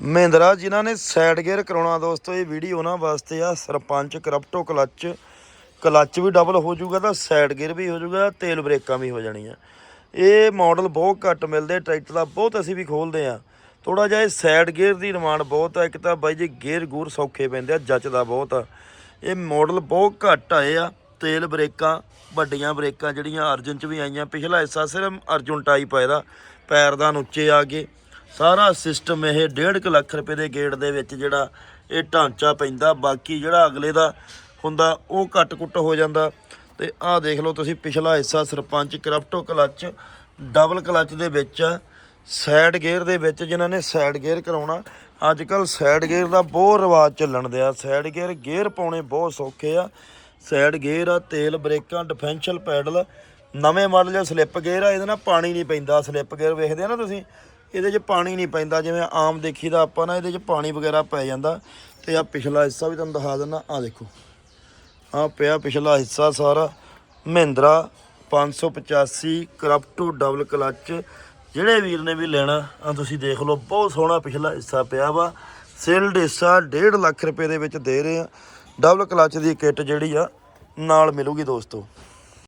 ਮਹਿੰਦਰਾ, ਜਿਨ੍ਹਾਂ ਨੇ side gear ਕਰਾਉਣਾ ਦੋਸਤੋ, ਇਹ ਵੀਡੀਓ ਉਹਨਾਂ ਵਾਸਤੇ ਆ। ਸਰਪੰਚ ਕਰਪਟੋ ਕਲੱਚ ਕਲੱਚ ਵੀ ਡਬਲ ਹੋ ਜਾਊਗਾ ਤਾਂ ਸਾਈਡ ਗੇਅਰ ਵੀ ਹੋ ਜਾਊਗਾ, ਤੇਲ ਬ੍ਰੇਕਾਂ ਵੀ ਹੋ ਜਾਣੀਆਂ। ਇਹ ਮਾਡਲ ਬਹੁਤ ਘੱਟ ਮਿਲਦੇ, ਟਰੈਕਟਰ ਦਾ ਬਹੁਤ ਅਸੀਂ ਵੀ ਖੋਲਦੇ ਆ ਥੋੜਾ ਜਿਹਾ ਇਹ ਸਾਈਡ ਗੇਅਰ ਦੀ ਡਿਮਾਂਡ ਬਹੁਤ ਆ, ਇੱਕ ਤਾਂ ਬਾਈ ਜੀ ਗੇਅਰ ਗੂਰ ਸੌਖੇ ਪੈਂਦੇ ਆ ਜੱਚਦਾ ਬਹੁਤ ਆ। ਇਹ ਮਾਡਲ ਬਹੁਤ ਘੱਟ ਆਏ ਆ, ਤੇਲ ਬ੍ਰੇਕਾਂ, ਵੱਡੀਆਂ ਬ੍ਰੇਕਾਂ ਜਿਹੜੀਆਂ ਅਰਜਨ ਚ ਵੀ ਆਈਆਂ, ਪਿਛਲਾ ਹਿੱਸਾ ਸਿਰਫ ਅਰਜੁਨ ਟਾਈਪ ਆ ਇਹਦਾ, ਪੈਰ ਦਾ ਉੱਚੇ ਆ ਗਏ ਸਾਰਾ ਸਿਸਟਮ ਇਹ 1.5 ਲੱਖ ਰੁਪਏ ਦੇ ਗੇਟ ਦੇ ਵਿੱਚ ਜਿਹੜਾ ਇਹ ਢਾਂਚਾ ਪੈਂਦਾ, ਬਾਕੀ ਜਿਹੜਾ ਅਗਲੇ ਦਾ ਹੁੰਦਾ ਉਹ ਘੱਟ ਕੁੱਟ ਹੋ ਜਾਂਦਾ। ਤੇ ਆਹ ਦੇਖ ਲਓ ਤੁਸੀਂ ਪਿਛਲਾ ਹਿੱਸਾ ਸਰਪੰਚ ਕਰਪਟੋ ਕਲੱਚ, ਡਬਲ ਕਲੱਚ ਦੇ ਵਿੱਚ, ਸਾਈਡ ਗੇਅਰ ਦੇ ਵਿੱਚ ਜਿਨ੍ਹਾਂ ਨੇ ਸਾਈਡ ਗੇਅਰ ਕਰਾਉਣਾ। ਅੱਜ ਕੱਲ ਸਾਈਡ ਗੇਅਰ ਦਾ ਬਹੁਤ ਰਿਵਾਜ ਚੱਲਣ ਦਿਆ। ਸਾਈਡ ਗੇਅਰ ਗੇਅਰ ਪਾਉਣੇ ਬਹੁਤ ਸੌਖੇ ਆ। ਸਾਈਡ ਗੇਅਰ ਆ, ਤੇਲ, ਬ੍ਰੇਕਾਂ ਡਿਫੈਂਸ਼ੀਅਲ ਪੈਡਲ, ਨਵੇਂ ਮਾਡਲ ਜਿਹਾ ਸਲਿੱਪ ਗੇਅਰ ਆ, ਇਹਦੇ ਨਾਲ ਪਾਣੀ ਨਹੀਂ ਪੈਂਦਾ। ਸਲਿੱਪ ਗੇਅਰ ਵੇਖਦੇ ਆ ਨਾ ਤੁਸੀਂ? ਇਹਦੇ 'ਚ ਪਾਣੀ ਨਹੀਂ ਪੈਂਦਾ, ਜਿਵੇਂ ਆਮ ਦੇਖੀਦਾ ਆਪਾਂ ਨਾ, ਇਹਦੇ 'ਚ ਪਾਣੀ ਵਗੈਰਾ ਪੈ ਜਾਂਦਾ। ਤੇ ਆ ਪਿਛਲਾ ਹਿੱਸਾ ਵੀ ਤੁਹਾਨੂੰ ਦਿਖਾ ਦਿੰਦਾ ਆ ਦੇਖੋ। ਆ ਪਿਆ ਪਿਛਲਾ ਹਿੱਸਾ ਸਾਰਾ, ਮਹਿੰਦਰਾ 585 ਕਰਪਟੂ ਡਬਲ ਕਲੱਚ। ਜਿਹੜੇ ਵੀਰ ਨੇ ਵੀ ਲੈਣਾ ਆ ਤੁਸੀਂ ਦੇਖ ਲਓ, ਬਹੁਤ ਸੋਹਣਾ ਪਿਛਲਾ ਹਿੱਸਾ ਪਿਆ ਵਾ। ਸੇਲਡ ਹਿੱਸਾ 1.5 ਲੱਖ ਰੁਪਏ ਦੇ ਵਿੱਚ ਦੇ ਰਹੇ ਆ। ਡਬਲ ਕਲੱਚ ਦੀ ਕਿੱਟ ਜਿਹੜੀ ਆ, ਨਾਲ ਮਿਲੂਗੀ ਦੋਸਤੋ।